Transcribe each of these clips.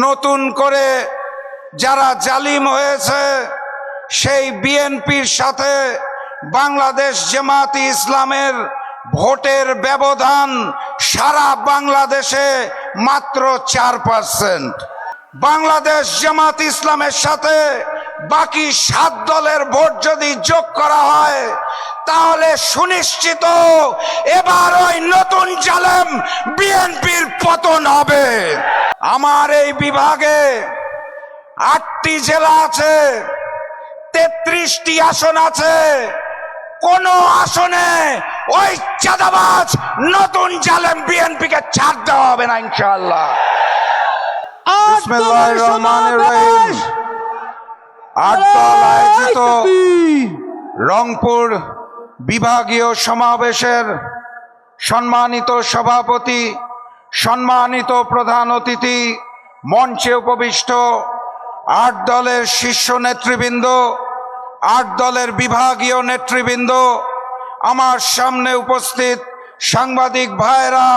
নতুন করে যারা জালিম হয়েছে, সেই বিএনপির সাথে বাংলাদেশ জামাতি ইসলামের ভোটের ব্যবধান সারা বাংলাদেশে মাত্র চার পার্সেন্ট বাংলাদেশ জামাত ইসলামের সাথে বাকি সাত দলের ভোট যদি যোগ করা হয় তাহলে সুনিশ্চিত এবার ওই নতুন জালেম বিএনপির পতন হবে। আমার এই বিভাগে আটটি জেলা আছে তেত্রিশটি আসন আছে। কোন আসনে ওই চাঁদাবাজ নতুন জালেম বিএনপিকে ছাড় দেওয়া হবে না ইনশাল্লাহ আয়োজিত রংপুর বিভাগীয় সমাবেশের সম্মানিত সভাপতি, সম্মানিত প্রধান অতিথি, মঞ্চে উপবিষ্ট আট দলের শীর্ষ নেতৃবৃন্দ, আট দলের বিভাগীয় নেতৃবৃন্দ, আমার সামনে উপস্থিত সাংবাদিক ভাইরা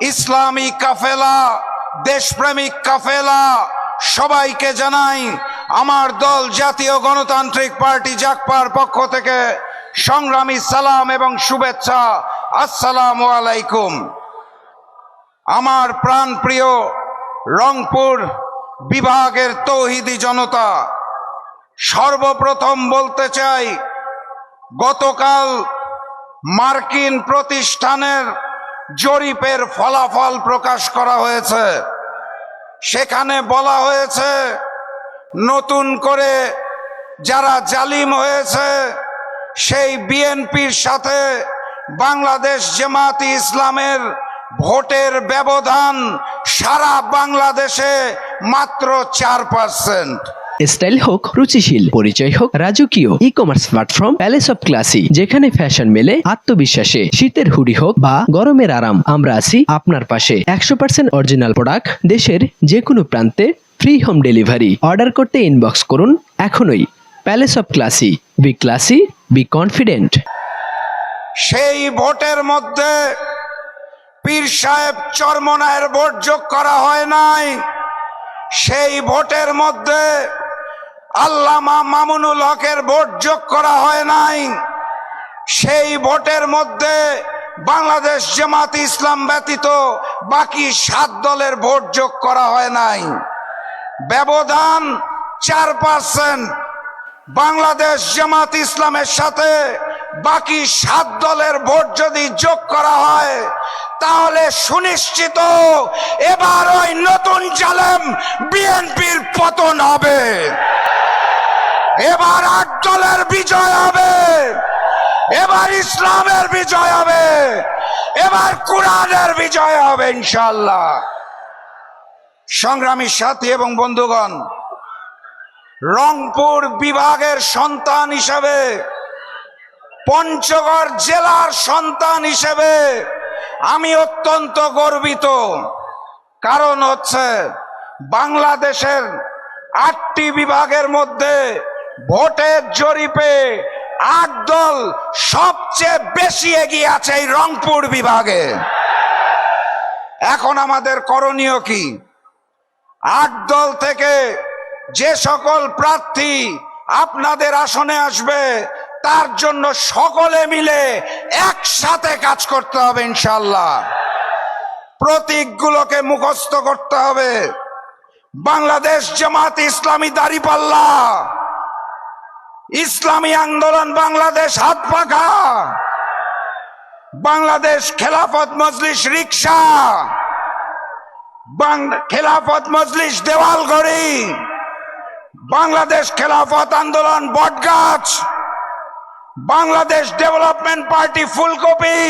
ইসলামী কাফেলা, দেশপ্রেমিক কাফেলা, সবাইকে জানাই আমার দল জাতীয় গণতান্ত্রিক পার্টি জাকপার পক্ষ থেকে সংগ্রামী সালাম এবং শুভেচ্ছা। আসসালাম আলাইকুম। আমার প্রাণ প্রিয় রংপুর বিভাগের তৌহিদি জনতা, সর্বপ্রথম বলতে চাই, গতকাল মার্কিন প্রতিষ্ঠানের জরিপের ফলাফল প্রকাশ করা হয়েছে। সেখানে বলা হয়েছে, নতুন করে যারা জালিম হয়েছে সেই বিএনপির সাথে বাংলাদেশ জামাতি ইসলামের ভোটের ব্যবধান সারা বাংলাদেশে মাত্র চার পার্সেন্ট স্টাইল হোক, রুচিশীল, পরিচয় হোক, রাজকীয় e commerce platform palace of classy যেখানে ফ্যাশন মেলে, আত্মবিশ্বাসে, শীতের হুডি হোক বা গরমের আরাম, আমরা আছি আপনার পাশে। একশো পার্সেন্ট অরিজিনাল প্রোডাক্ট দেশের যে কোনো প্রান্তে ফ্রি হোম ডেলিভারি অর্ডার করতে ইনবক্স করুন এখনই। Palace of classy be classy be confident সেই ভোটের মধ্যে পীর সাহেব চরমনায়ের ভোট যোগ করা হয় নাই। সেই ভোটের মধ্যে আল্লামা মামুনুল হকের ভোট যোগ করা হয় নাই। সেই ভোটের মধ্যে বাংলাদেশ জামাত ইসলাম ব্যতীত বাকি সাত দলের ভোট যোগ করা হয় নাই। ব্যবধান চার পার্সেন্ট বাংলাদেশ জামাত ইসলামের সাথে বাকি সাত দলের ভোট যদি যোগ করা হয়, তাহলে সুনিশ্চিত এবার ওই নতুন জালেম বিএনপির পতন হবে। এবার আট দলের বিজয় হবে। এবার ইসলামের বিজয় হবে। এবার কোরআনের বিজয় হবে ইনশাল্লাহ সংগ্রামী সাথী এবং বন্ধুগণ রংপুর বিভাগের সন্তান হিসেবে, পঞ্চগড় জেলার সন্তান হিসেবে আমি অত্যন্ত গর্বিত। কারণ হচ্ছে বাংলাদেশের আটটি বিভাগের মধ্যে ভোটের জরিপে আট দল সবচেয়ে বেশি এগিয়ে আছে এই রংপুর বিভাগে। এখন আমাদের করণীয় কি? আট দল থেকে যে সকল প্রার্থী আপনাদের আসনে আসবে, তার জন্য সকলে মিলে একসাথে কাজ করতে হবে ইনশাল্লাহ প্রতীকগুলোকে মুখস্থ করতে হবে। বাংলাদেশ জামাত ইসলামী দাঁড়িপাল্লা। ইসলামী আন্দোলন বাংলাদেশ হাত পাখা। বাংলাদেশ খেলাফত মজলিস রিক্সা খেলাফত মজলিস দেওয়ালগড়ি বাংলাদেশ খেলাফত আন্দোলন বটগাছ। বাংলাদেশ ডেভেলপমেন্ট পার্টি ফুলকপি।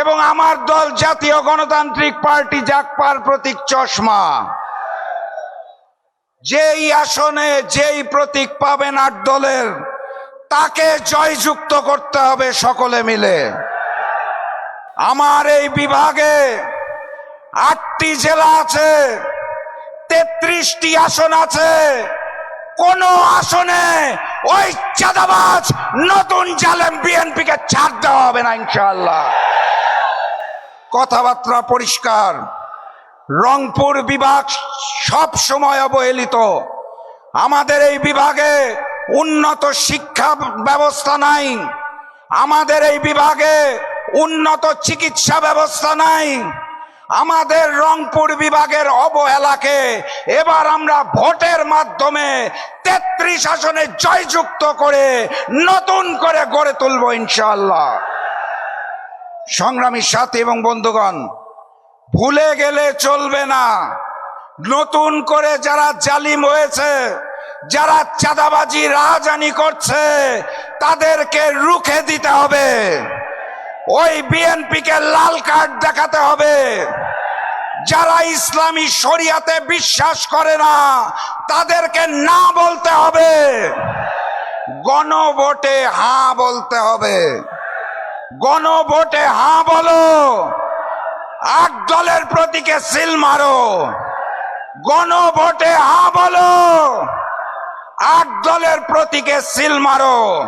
এবং আমার দল জাতীয় গণতান্ত্রিক পার্টি জাকপার প্রতীক চশমা। যেই আসনে যেই প্রতীক পাবেন আট দলের, তাকে জয়যুক্ত করতে হবে সকলে মিলে। আমার এই বিভাগে আটটি জেলা আছে। তেত্রিশটি আসন আছে। কোন আসনে ওই চাঁদাবাজ নতুন জালেম বিএনপিকে ছাড় দেওয়া হবে না, ইনশাআল্লাহ। কথাবার্তা পরিষ্কার। রংপুর বিভাগ সব সময় অবহেলিত। আমাদের এই বিভাগে উন্নত শিক্ষা ব্যবস্থা নাই। আমাদের এই বিভাগে উন্নত চিকিৎসা ব্যবস্থা নাই। আমাদের রংপুর বিভাগের অবহেলাকে এবার আমরা ভোটের মাধ্যমে তেত্রিশ আসনে জয়যুক্ত করে নতুন করে গড়ে তুলব ইনশাল্লাহ সংগ্রামী সাথী এবং বন্ধুগণ, ভুলে গেলে চলবে না। নতুন করে যারা জালিম হয়েছে, যারা চাঁদাবাজি, রাহাজানি করছে, তাদেরকে রুখে দিতে হবে। ওই বিএনপিকে লাল কার্ড দেখাতে হবে। যারা ইসলামী শরিয়াতে বিশ্বাস করে না, তাদেরকে না বলতে হবে। গণভোটে হ্যাঁ বলতে হবে। গণভোটে হ্যাঁ বলো। এক দলের প্রতীকে সিল মারো। গণভোটে হ্যাঁ বলো। এক দলের প্রতীকে সিল মারো।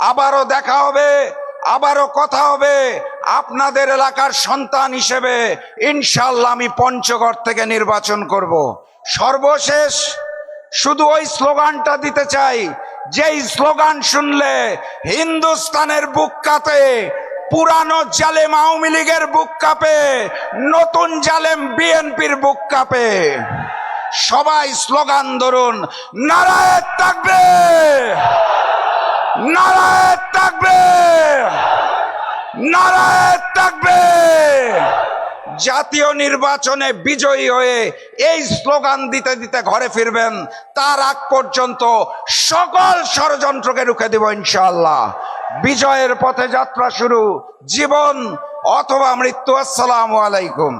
আবারও দেখা হবে, আবারও কথা হবে। আপনাদের এলাকার সন্তান হিসেবে ইনশাল্লাহ আমি পঞ্চগড় থেকে নির্বাচন করব। সর্বশেষ শুধু ওই স্লোগানটা দিতে চাই, যেই স্লোগান শুনলে হিন্দুস্তানের বুক কাঁপে, পুরানো জালেম আওয়ামী লীগের বুক কাঁপে, নতুন জালেম বিএনপির বুক কাঁপে। সবাই স্লোগান ধরুন, নারায়ণ থাকবে! নারায়ণ থাকবে! নারায়ণ থাকবে জাতীয় নির্বাচনে বিজয়ী হয়ে এই স্লোগান দিতে দিতে ঘরে ফিরবেন, তার আগ পর্যন্ত সকল ষড়যন্ত্রকে রুখে দেব ইনশাল্লাহ বিজয়ের পথে যাত্রা শুরু, জীবন অথবা মৃত্যু, আসসালাম আলাইকুম।